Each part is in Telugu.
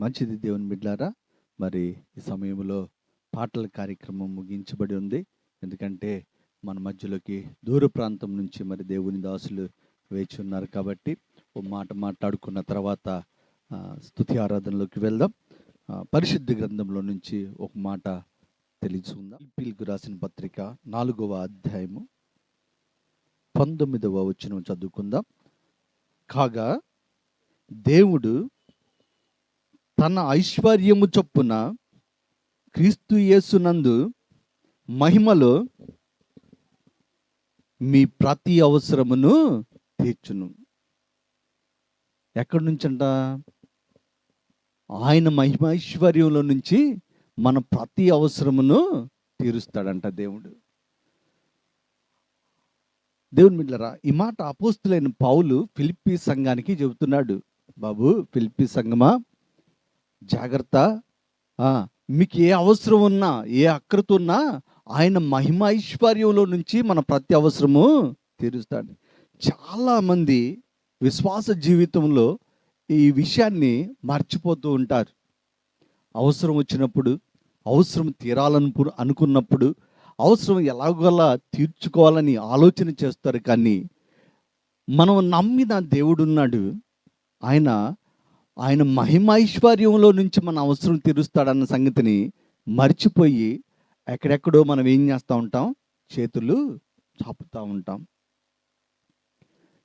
మంచిది దేవుని బిడ్డారా మరి ఈ సమయంలో పాటల కార్యక్రమం ముగించబడి ఉంది. ఎందుకంటే మన మధ్యలోకి దూర ప్రాంతం నుంచి మరి దేవుని దాసులు వేచి ఉన్నారు కాబట్టి ఓ మాట మాట్లాడుకున్న తర్వాత స్థుతి స్తుతి ఆరాధనలోకి వెళ్దాం. పరిశుద్ధ గ్రంథంలో నుంచి ఒక మాట తెలుసుకుందాం. పిల్కు రాసిన పత్రిక నాలుగవ అధ్యాయము పంతొమ్మిదవ వచ్చిన చదువుకుందాం. కాగా దేవుడు తన ఐశ్వర్యము చొప్పున క్రీస్తు యేసునందు మహిమలో మీ ప్రతి అవసరమును తీర్చును. ఎక్కడి నుంచంట? ఆయన మహిమైశ్వర్యంలో నుంచి మన ప్రతి అవసరమును తీరుస్తాడంట దేవుడు. దేవుని మిట్లరా ఈ మాట అపోస్తులైన పౌలు ఫిలిప్పి సంఘానికి చెబుతున్నాడు. బాబు ఫిలిప్పి సంఘమా? జాగ్రత్త. మీకు ఏ అవసరం ఉన్నా ఏ అక్రత ఉన్నా ఆయన మహిమ ఐశ్వర్యంలో నుంచి మన ప్రతి అవసరము తీరుస్తాడు. చాలామంది విశ్వాస జీవితంలో ఈ విషయాన్ని మర్చిపోతూ ఉంటారు. అవసరం వచ్చినప్పుడు అవసరం తీరాలను అనుకున్నప్పుడు అవసరం ఎలాగోలా తీర్చుకోవాలని ఆలోచన చేస్తారు కానీ మనం నమ్మిన దేవుడున్నాడు. ఆయన ఆయన మహిమైశ్వర్యంలో నుంచి మన అవసరం తీరుస్తాడన్న సంగతిని మర్చిపోయి ఎక్కడెక్కడో మనం ఏం చేస్తూ ఉంటాం? చేతులు చాపుతూ ఉంటాం.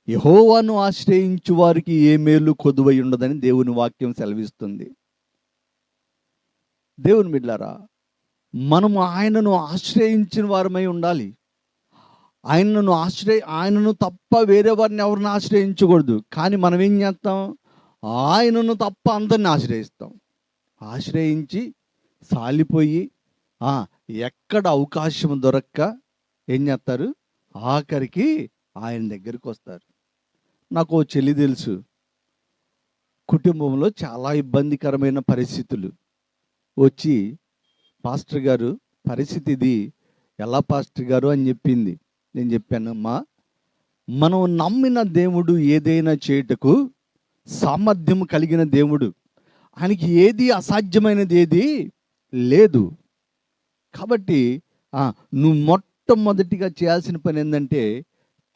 యహోవాను ఆశ్రయించు వారికి ఏ మేలు కొదువై ఉండదని దేవుని వాక్యం సెలవిస్తుంది. దేవుని మిడ్లారా మనము ఆయనను ఆశ్రయించిన వారమై ఉండాలి. ఆయనను ఆశ్రయ ఆయనను తప్ప వేరే వారిని ఎవరిని ఆశ్రయించకూడదు. కానీ మనం ఏం చేస్తాం? ఆయనను తప్ప అందరిని ఆశ్రయిస్తాం. ఆశ్రయించి సాలిపోయి ఎక్కడ అవకాశం దొరక్క ఏం చేస్తారు? ఆఖరికి ఆయన దగ్గరికి వస్తారు. నాకు ఓ చెల్లి తెలుసు. కుటుంబంలో చాలా ఇబ్బందికరమైన పరిస్థితులు. వచ్చి పాస్టర్ గారు పరిస్థితి ఇది ఎలా పాస్టర్ గారు? అని చెప్పింది. నేను చెప్పాను అమ్మా మనం నమ్మిన దేవుడు ఏదైనా చేయుటకు సామర్థ్యం కలిగిన దేవుడు. ఆయనకి ఏది అసాధ్యమైనది ఏది లేదు. కాబట్టి నువ్వు మొట్టమొదటిగా చేయాల్సిన పని ఏంటంటే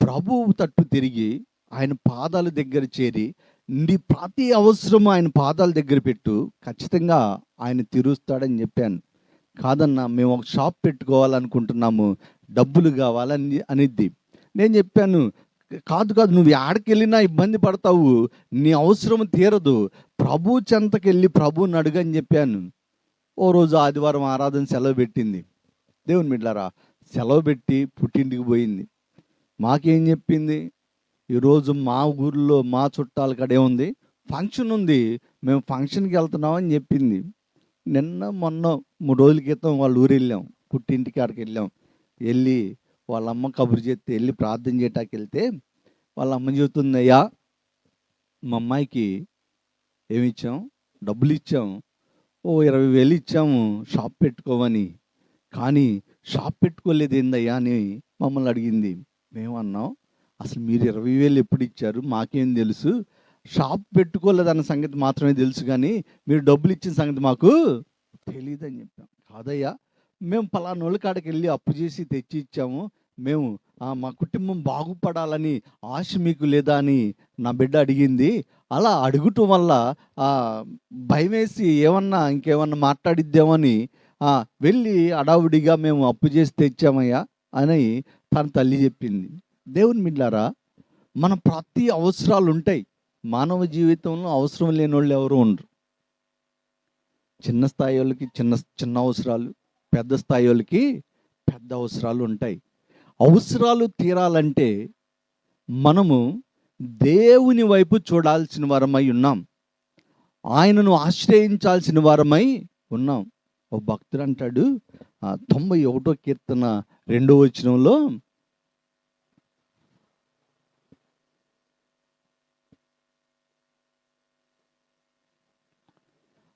ప్రభువు తట్టు తిరిగి ఆయన పాదాల దగ్గర చేరి నీ ప్రతి అవసరము ఆయన పాదాల దగ్గర పెట్టు ఖచ్చితంగా ఆయన తీరుస్తాడని చెప్పాను. కాదన్నా మేము ఒక షాప్ పెట్టుకోవాలనుకుంటున్నాము డబ్బులు కావాలని అనిద్ది. నేను చెప్పాను కాదు కాదు నువ్వు ఆడికి వెళ్ళినా ఇబ్బంది పడతావు. నీ అవసరం తీరదు. ప్రభు చెంతకి వెళ్ళి ప్రభుని అడుగని చెప్పాను. ఓ రోజు ఆదివారం ఆరాధన సెలవు పెట్టింది. దేవుని మిడ్లారా సెలవు పెట్టి పుట్టింటికి పోయింది. మాకేం చెప్పింది? ఈరోజు మా ఊర్లో మా చుట్టాల కడే ఉంది. ఫంక్షన్ ఉంది. మేము ఫంక్షన్కి వెళ్తున్నామని చెప్పింది. నిన్న మొన్న మూడు రోజుల క్రితం వాళ్ళ ఊరు వెళ్ళాం పుట్టింటికి ఆడికి వెళ్ళాం వెళ్ళి వాళ్ళ అమ్మ కబురు చేస్తే వెళ్ళి ప్రార్థన చేయటానికి వెళ్తే వాళ్ళ అమ్మ చెబుతుంది అయ్యా మా అమ్మాయికి ఏమి ఇచ్చాం డబ్బులు ఇచ్చాం ఓ ఇరవై వేలు ఇచ్చాము షాప్ పెట్టుకోమని. కానీ షాప్ పెట్టుకోలేదు ఏందయ్యా అని మమ్మల్ని అడిగింది. మేము అన్నాం అసలు మీరు ఇరవై వేలు ఎప్పుడు ఇచ్చారు మాకేం తెలుసు? షాప్ పెట్టుకోలేదన్న సంగతి మాత్రమే తెలుసు కానీ మీరు డబ్బులు ఇచ్చిన సంగతి మాకు తెలియదని చెప్పాం. కాదయ్యా మేము పలానోళ్ళ కాడికి వెళ్ళి అప్పు చేసి తెచ్చి ఇచ్చాము. మేము మా కుటుంబం బాగుపడాలని ఆశ మీకు లేదా? అని నా బిడ్డ అడిగింది. అలా అడుగుటం వల్ల భయం భయమేసి ఏమన్నా ఇంకేమన్నా మాట్లాడిద్దామని వెళ్ళి అడావుడిగా మేము అప్పు చేసి తెచ్చామయ్యా అని తన తల్లి చెప్పింది. దేవుని మిడ్లారా మన ప్రతి అవసరాలు ఉంటాయి. మానవ జీవితంలో అవసరం లేని వాళ్ళు ఎవరు ఉండరు. చిన్న స్థాయి వాళ్ళకి చిన్న చిన్న అవసరాలు పెద్ద స్థాయి వాళ్ళకి పెద్ద అవసరాలు ఉంటాయి. అవసరాలు తీరాలంటే మనము దేవుని వైపు చూడాల్సిన వారమై ఉన్నాం. ఆయనను ఆశ్రయించాల్సిన వారమై ఉన్నాం. ఓ భక్తుడు అంటాడు ఆ, తొంభై ఒకటో కీర్తన రెండో వచనంలో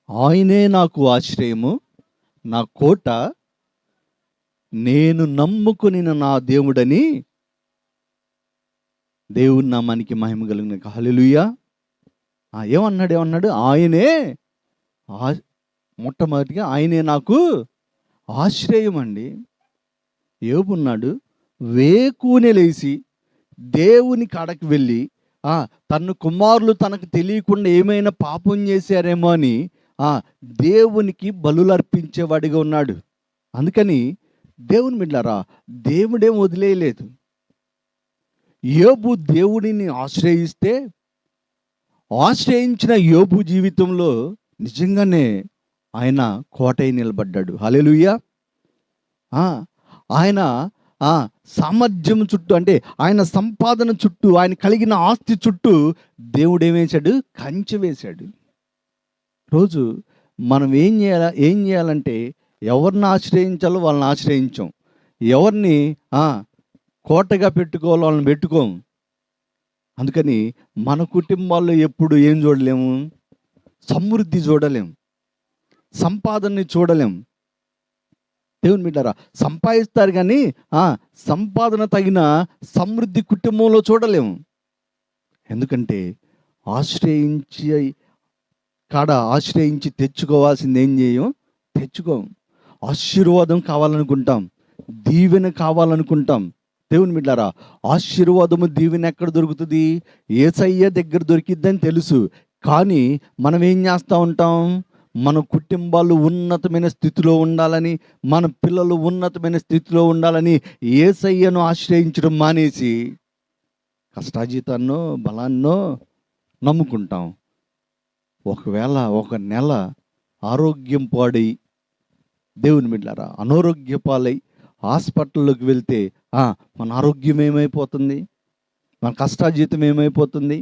ఆయనే నాకు ఆశ్రయము నా కోట నేను నమ్ముకుని నా దేవుడని దేవుని నామానికి మహిమ కలిగిన హలెలుయ్యా ఆ ఏమన్నాడు ఏమన్నాడు? ఆయనే ఆ మొట్టమొదటిగా ఆయనే నాకు ఆశ్రయం అండి. ఏమున్నాడు వేకునే లేచి దేవుని కడకి వెళ్ళి తన కుమారులు తనకు తెలియకుండా ఏమైనా పాపం చేశారేమో అని దేవునికి బలులు అర్పించేవాడిగా ఉన్నాడు. అందుకని దేవుని మిడ్లారా దేవుడేం వదిలేయలేదు. యోబు దేవుడిని ఆశ్రయిస్తే ఆశ్రయించిన యోబు జీవితంలో నిజంగానే ఆయన కోటై నిలబడ్డాడు. హల్లెలూయా. ఆ, ఆయన సామర్థ్యం చుట్టూ అంటే ఆయన సంపాదన చుట్టూ ఆయన కలిగిన ఆస్తి చుట్టూ దేవుడు ఏమేశాడు కంచె వేశాడు. రోజు మనం ఏం చేయాల ఏం చేయాలంటే ఎవరిని ఆశ్రయించాలో వాళ్ళని ఆశ్రయించాం. ఎవరిని కోటగా పెట్టుకోవాలో వాళ్ళని పెట్టుకోం. అందుకని మన కుటుంబాల్లో ఎప్పుడు ఏం చూడలేము? సమృద్ధి చూడలేం. సంపాదనని చూడలేం. దేవుని బిడ్డారా సంపాదిస్తారు కానీ సంపాదన తగిన సమృద్ధి కుటుంబంలో చూడలేము. ఎందుకంటే ఆశ్రయించి కాడ ఆశ్రయించి తెచ్చుకోవాల్సింది ఏం చేయం? తెచ్చుకోం. ఆశీర్వాదం కావాలనుకుంటాం. దీవెన కావాలనుకుంటాం. దేవుని బిడ్డారా ఆశీర్వాదము దీవెన ఎక్కడ దొరుకుతుంది? ఏసయ్య దగ్గర దొరికిద్దని తెలుసు. కానీ మనం ఏం చేస్తూ ఉంటాం? మన కుటుంబాలు ఉన్నతమైన స్థితిలో ఉండాలని మన పిల్లలు ఉన్నతమైన స్థితిలో ఉండాలని ఏసయ్యను ఆశ్రయించడం మానేసి కష్టాజీతాన్నో బలాన్నో నమ్ముకుంటాం. ఒకవేళ ఒక నెల ఆరోగ్యం పాడై దేవుని మిడ్లారా అనారోగ్య పాలై హాస్పిటల్లోకి వెళ్తే మన ఆరోగ్యం ఏమైపోతుంది? మన కష్టాజీతం ఏమైపోతుంది?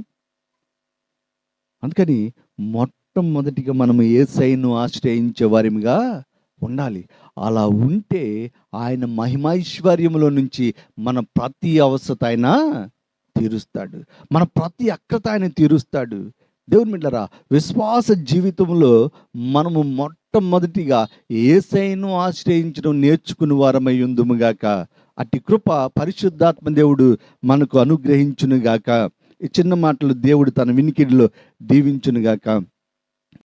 అందుకని మొట్టమొదటిగా మనం ఏ సైను ఆశ్రయించే వారిగా ఉండాలి. అలా ఉంటే ఆయన మహిమైశ్వర్యంలో నుంచి మన ప్రతి అవసరత ఆయన తీరుస్తాడు. మన ప్రతి అక్కత ఆయన తీరుస్తాడు. దేవుని మిట్లరా విశ్వాస జీవితంలో మనము మొట్టమొదటిగా ఏసైను ఆశ్రయించడం నేర్చుకుని వారమై ఉందుముగాక అట్టి కృప పరిశుద్ధాత్మ దేవుడు మనకు అనుగ్రహించునుగాక ఈ చిన్న మాటలు దేవుడు తన వినికిడిలో దీవించునుగాక